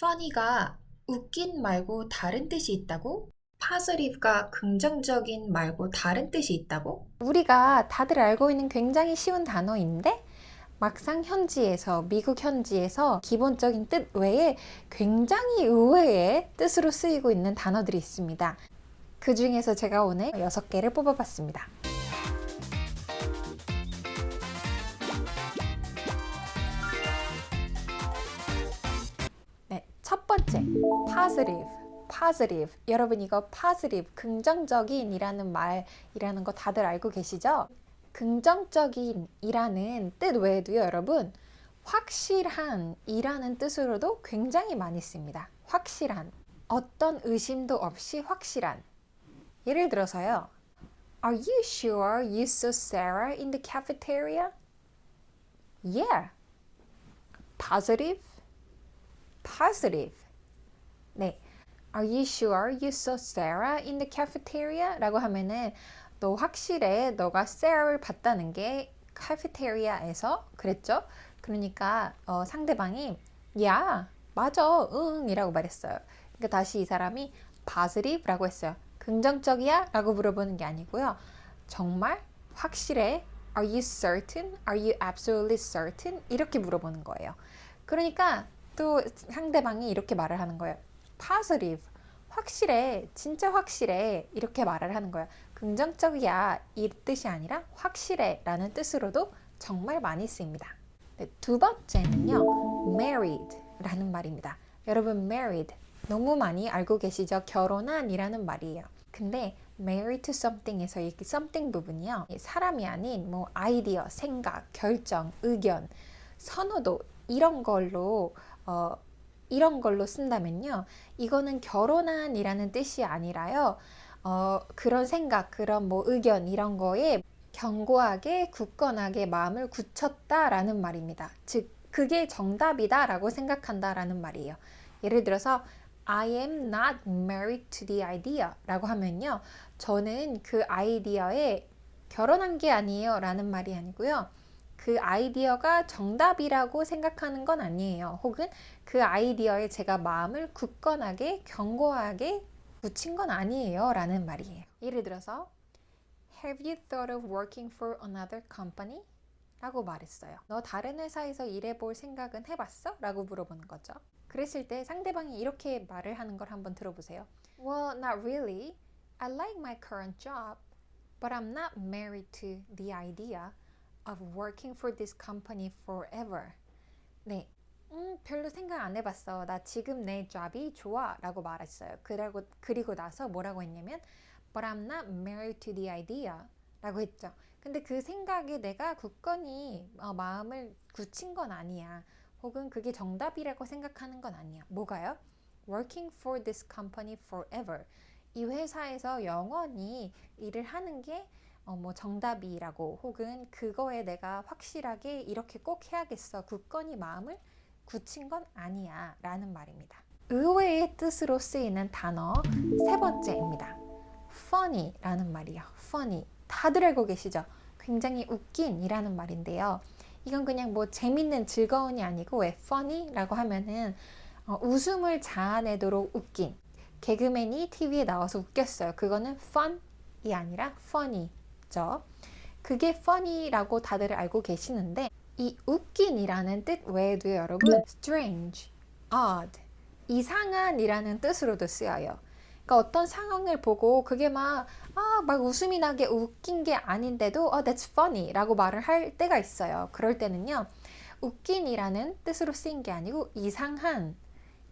funny가 웃긴 말고 다른 뜻이 있다고? positive가 긍정적인 말고 다른 뜻이 있다고? 우리가 다들 알고 있는 굉장히 쉬운 단어인데 막상 현지에서 미국 현지에서 기본적인 뜻 외에 굉장히 의외의 뜻으로 쓰이고 있는 단어들이 있습니다. 그 중에서 제가 오늘 6개를 뽑아봤습니다. 번째, positive. positive. 여러분 이거 positive, 긍정적인이라는 말이라는 거 다들 알고 계시죠? 긍정적인이라는 뜻 외에도요, 여러분 확실한이라는 뜻으로도 굉장히 많이 씁니다. 확실한. 어떤 의심도 없이 확실한. 예를 들어서요. Are you sure you saw Sarah in the cafeteria? Yeah. Positive. Positive. 네. Are you sure you saw Sarah in the cafeteria? 라고 하면은 너 확실해 너가 Sarah를 봤다는 게 카페테리아에서 그랬죠? 그러니까 어, 상대방이 야 맞아 응 이라고 말했어요. 그러니까 다시 이 사람이 positive라고 했어요. 긍정적이야? 라고 물어보는 게 아니고요. 정말 확실해? Are you certain? Are you absolutely certain? 이렇게 물어보는 거예요. 그러니까 또 상대방이 이렇게 말을 하는 거예요. Positive. 확실해. 진짜 확실해. 이렇게 말을 하는 거예요. 긍정적이야. 이 뜻이 아니라 확실해. 라는 뜻으로도 정말 많이 쓰입니다. 네, 두 번째는요. married 라는 말입니다. 여러분 married 너무 많이 알고 계시죠? 결혼한 이라는 말이에요. 근데 married to something에서 이 something 부분이요. 사람이 아닌 뭐 아이디어, 생각, 결정, 의견, 선호도 이런 걸로 어, 이런 걸로 쓴다면요. 이거는 결혼한이라는 뜻이 아니라요. 어, 그런 생각, 그런 뭐 의견 이런 거에 견고하게 굳건하게 마음을 굳혔다라는 말입니다. 즉 그게 정답이다라고 생각한다라는 말이에요. 예를 들어서 I am not married to the idea 라고 하면요. 저는 그 아이디어에 결혼한 게 아니에요 라는 말이 아니고요. 그 아이디어가 정답이라고 생각하는 건 아니에요. 혹은 그 아이디어에 제가 마음을 굳건하게 견고하게 붙인 건 아니에요 라는 말이에요. 예를 들어서 Have you thought of working for another company? 라고 말했어요. 너 다른 회사에서 일해볼 생각은 해봤어? 라고 물어보는 거죠. 그랬을 때 상대방이 이렇게 말을 하는 걸 한번 들어보세요. Well, not really. I like my current job, but I'm not married to the idea of working for this company forever. 네. 음, 별로 생각 안 해봤어. 나 지금 내 잡이 좋아. 라고 말했어요. 그리고, 그리고 나서 뭐라고 했냐면, but I'm not married to the idea. 라고 했죠. 근데 그 생각에 내가 굳건히 어, 마음을 굳힌 건 아니야. 혹은 그게 정답이라고 생각하는 건 아니야. 뭐가요? Working for this company forever. 이 회사에서 영원히 일을 하는 게 어, 뭐 정답이라고 혹은 그거에 내가 확실하게 이렇게 꼭 해야겠어. 굳건히 마음을 굳힌 건 아니야. 라는 말입니다. 의외의 뜻으로 쓰이는 단어 세 번째입니다. funny 라는 말이요. funny. 다들 알고 계시죠? 굉장히 웃긴 이라는 말인데요. 이건 그냥 뭐 재밌는 즐거운이 아니고 왜 funny라고 하면은 어, 웃음을 자아내도록 웃긴 개그맨이 TV에 나와서 웃겼어요. 그거는 fun이 아니라 funny 죠. 그게 funny라고 다들 알고 계시는데 이 웃긴이라는 뜻 외에도 여러분 strange, odd, 이상한이라는 뜻으로도 쓰여요. 그러니까 어떤 상황을 보고 그게 막, 아, 막 웃음이 나게 웃긴 게 아닌데도, 어, that's funny 라고 말을 할 때가 있어요. 그럴 때는요, 웃긴이라는 뜻으로 쓰인 게 아니고, 이상한,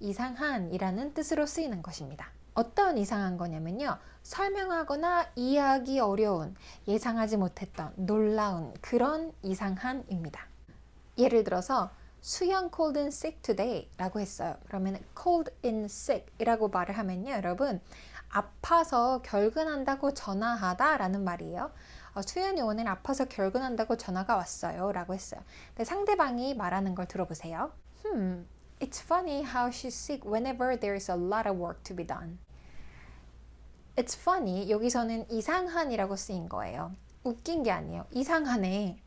이상한이라는 뜻으로 쓰이는 것입니다. 어떤 이상한 거냐면요, 설명하거나 이해하기 어려운, 예상하지 못했던, 놀라운 그런 이상한입니다. 예를 들어서, 수영 cold and sick today 라고 했어요. 그러면 cold and sick 이라고 말을 하면요. 여러분 아파서 결근한다고 전화하다 라는 말이에요. 어, 수연이 오늘 아파서 결근한다고 전화가 왔어요 라고 했어요. 근데 상대방이 말하는 걸 들어보세요. Hmm, it's funny how she's sick whenever there's a lot of work to be done. It's funny 여기서는 이상한이라고 쓰인 거예요. 웃긴 게 아니에요. 이상하네.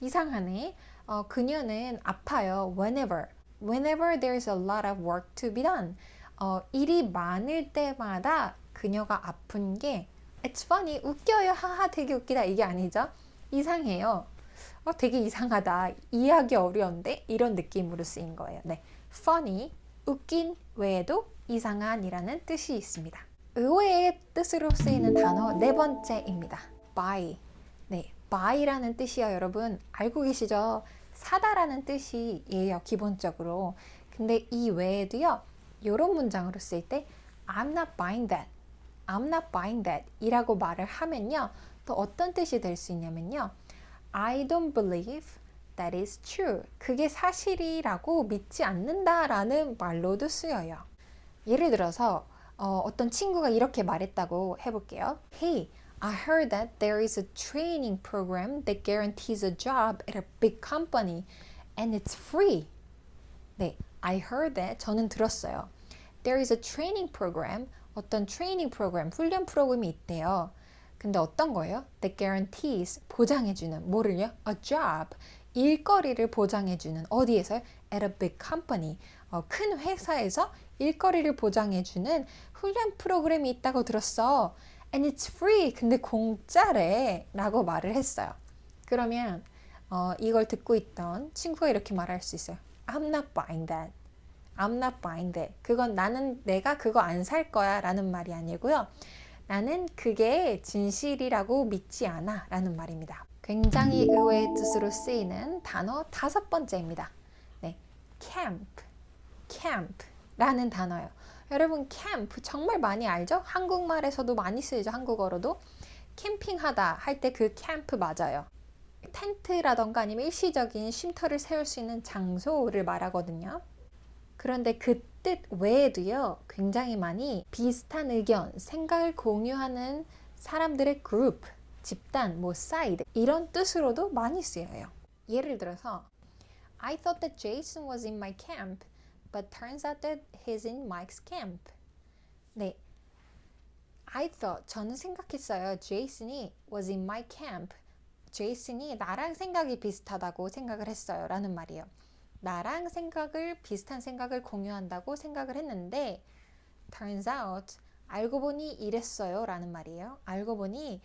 이상하네. 어, 그녀는 아파요. Whenever. whenever there's a lot of work to be done. 어, 일이 많을 때마다 그녀가 아픈 게 It's funny, 웃겨요, 하하, 되게 웃기다 이게 아니죠? 이상해요. 어, 되게 이상하다, 이해하기 어려운데 이런 느낌으로 쓰인 거예요. 네, funny, 웃긴 외에도 이상한이라는 뜻이 있습니다. 의외의 뜻으로 쓰이는 단어 네 번째입니다. buy. 네, buy라는 뜻이요, 여러분 알고 계시죠? 사다라는 뜻이에요, 기본적으로. 근데 이 외에도요, 이런 문장으로 쓸 때 I'm not buying that, I'm not buying that 이라고 말을 하면요, 또 어떤 뜻이 될 수 있냐면요, I don't believe that is true. 그게 사실이라고 믿지 않는다라는 말로도 쓰여요. 예를 들어서 어, 어떤 친구가 이렇게 말했다고 해볼게요. Hey, I heard that there is a training program that guarantees a job at a big company and it's free. 네, I heard that 저는 들었어요. There is a training program, 어떤 트레이닝 프로그램, 훈련 프로그램이 있대요. 근데 어떤 거예요? That guarantees, 보장해주는, 뭐를요? A job, 일거리를 보장해주는, 어디에서요? At a big company, 어, 큰 회사에서 일거리를 보장해주는 훈련 프로그램이 있다고 들었어. And it's free, 근데 공짜래. 라고 말을 했어요. 그러면 어, 이걸 듣고 있던 친구가 이렇게 말할 수 있어요. I'm not buying that. I'm not buying that. 그건 나는 내가 그거 안 살 거야 라는 말이 아니고요. 나는 그게 진실이라고 믿지 않아 라는 말입니다. 굉장히 의외의 뜻으로 쓰이는 단어 다섯 번째입니다. 네, camp, camp 라는 단어요. 여러분 캠프 정말 많이 알죠? 한국말에서도 많이 쓰이죠. 한국어로도 캠핑하다 할 때 그 캠프 맞아요. 텐트라던가 아니면 일시적인 쉼터를 세울 수 있는 장소를 말하거든요. 그런데 그 뜻 외에도요, 굉장히 많이 비슷한 의견, 생각을 공유하는 사람들의 그룹, 집단, 뭐 사이드 이런 뜻으로도 많이 쓰여요. 예를 들어서 I thought that Jason was in my camp, but turns out that he's in Mike's camp. 네. I thought 저는 생각했어요. 제이슨이 was in my camp. 제이슨이 나랑 생각이 비슷하다고 생각을 했어요. 라는 말이에요. 나랑 생각을 비슷한 생각을 공유한다고 생각을 했는데 turns out 알고 보니 이랬어요. 라는 말이에요. 알고 보니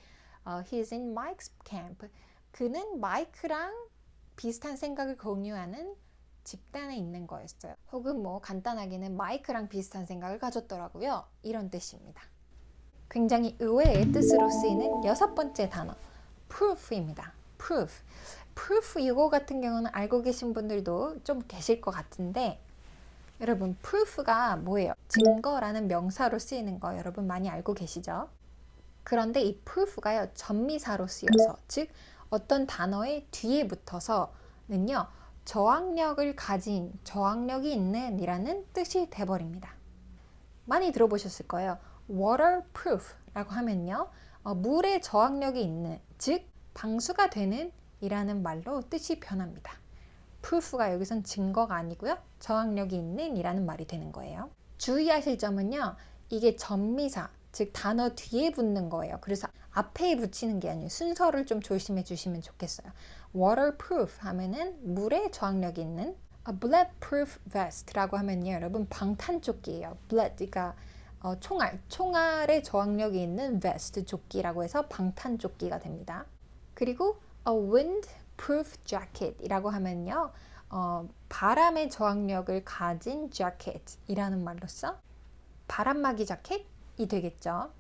어, he's in Mike's camp. 그는 마이크랑 비슷한 생각을 공유하는 집단에 있는 거였어요. 혹은 뭐 간단하게는 마이크랑 비슷한 생각을 가졌더라고요. 이런 뜻입니다. 굉장히 의외의 뜻으로 쓰이는 여섯 번째 단어 proof입니다. proof. proof 이거 같은 경우는 알고 계신 분들도 좀 계실 것 같은데 여러분 proof가 뭐예요? 증거라는 명사로 쓰이는 거 여러분 많이 알고 계시죠? 그런데 이 proof가요 전미사로 쓰여서 즉 어떤 단어의 뒤에 붙어서는요 저항력을 가진 저항력이 있는 이라는 뜻이 돼버립니다. 많이 들어보셨을 거예요. waterproof 라고 하면요. 어, 물에 저항력이 있는, 즉, 방수가 되는 이라는 말로 뜻이 변합니다. proof가 여기선 증거가 아니고요. 저항력이 있는 이라는 말이 되는 거예요. 주의하실 점은요. 이게 전미사, 즉 단어 뒤에 붙는 거예요. 그래서 앞에 붙이는 게 아니에요. 순서를 좀 조심해 주시면 좋겠어요. waterproof 하면은 물에 저항력이 있는 a bulletproof vest라고 하면요. 여러분 방탄조끼예요. bullet, 그러니까 어, 총알, 총알에 저항력이 있는 vest 조끼라고 해서 방탄조끼가 됩니다. 그리고 a windproof jacket이라고 하면요. 어, 바람의 저항력을 가진 jacket이라는 말로써 바람막이 자켓 이 되겠죠.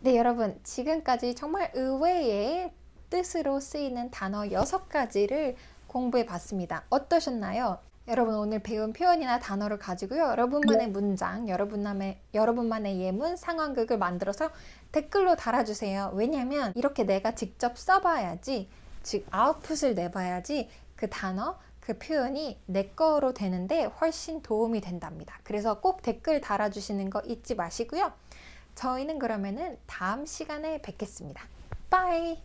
네, 여러분. 지금까지 정말 의외의 뜻으로 쓰이는 단어 6가지를 공부해 봤습니다. 어떠셨나요? 여러분 오늘 배운 표현이나 단어를 가지고요. 여러분만의 문장, 여러분만의, 여러분만의 예문, 상황극을 만들어서 댓글로 달아주세요. 왜냐면 이렇게 내가 직접 써봐야지, 즉 아웃풋을 내봐야지 그 단어, 그 표현이 내 거로 되는데 훨씬 도움이 된답니다. 그래서 꼭 댓글 달아주시는 거 잊지 마시고요. 저희는 그러면은 다음 시간에 뵙겠습니다. 빠이!